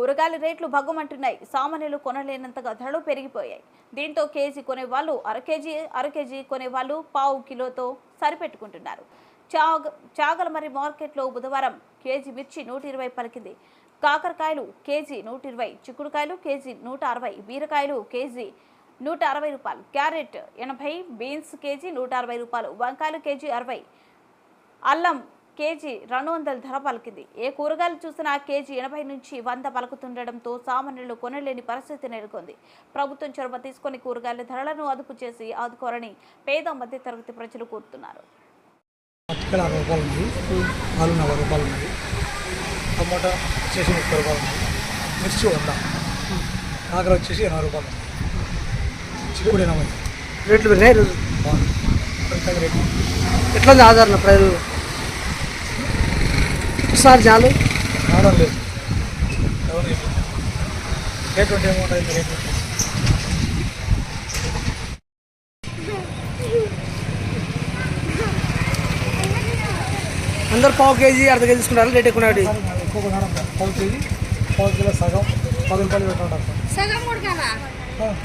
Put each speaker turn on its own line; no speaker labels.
కూరగాయల రేట్లు భగ్గుమంటున్నాయి. సామాన్యులు కొనలేనంతగా ధరలు పెరిగిపోయాయి. దీంతో కేజీ కొనేవాళ్ళు అర కేజీ అర కేజీ కొనేవాళ్ళు పావు కిలోతో సరిపెట్టుకుంటున్నారు. చాగ చాగలమరి మార్కెట్లో బుధవారం కేజీ మిర్చి నూట ఇరవై పలికింది. కాకరకాయలు కేజీ నూట ఇరవై చిక్కుడుకాయలు కేజీ నూట అరవై బీరకాయలు కేజీ నూట అరవై రూపాయలు క్యారెట్ ఎనభై బీన్స్ కేజీ నూట అరవై రూపాయలు వంకాయలు కేజీ అరవై అల్లం కేజీ రెండు వందల ధర పలికింది. ఏ కూరగాయలు చూసినా కేజీ ఎనభై నుంచి వంద పలుకుతుండటంతో సామాన్యులు కొనలేని పరిస్థితి నెలకొంది. ప్రభుత్వం చొరవ తీసుకొని కూరగాయల ధరలను అదుపు చేసి ఆదుకోరని పేద మధ్యతరగతి ప్రజలు కోరుతున్నారు.
టమాటా వచ్చేసి ముప్పై రూపాయలు మిర్చి వంద. కాకర వచ్చేసి ఎనభై రూపాయలు ఉంది. చిక్కుడు ఎనభై.
రేట్లు పెరిగినాయి ఈరోజు
బాగుంది. అరటికాయ రేటు.
ఎట్లా ఉంది ఆదరణ ప్రజలు? చాలు.
ఏమవుతుంది రేట్ ఉంటే
అందరు పావు కేజీ అర్ధ కేజీ తీసుకుంటారు రేట్ ఎక్కువ.
పావు కేజీ పావు కిలో సగం పది రూపాయలు సార్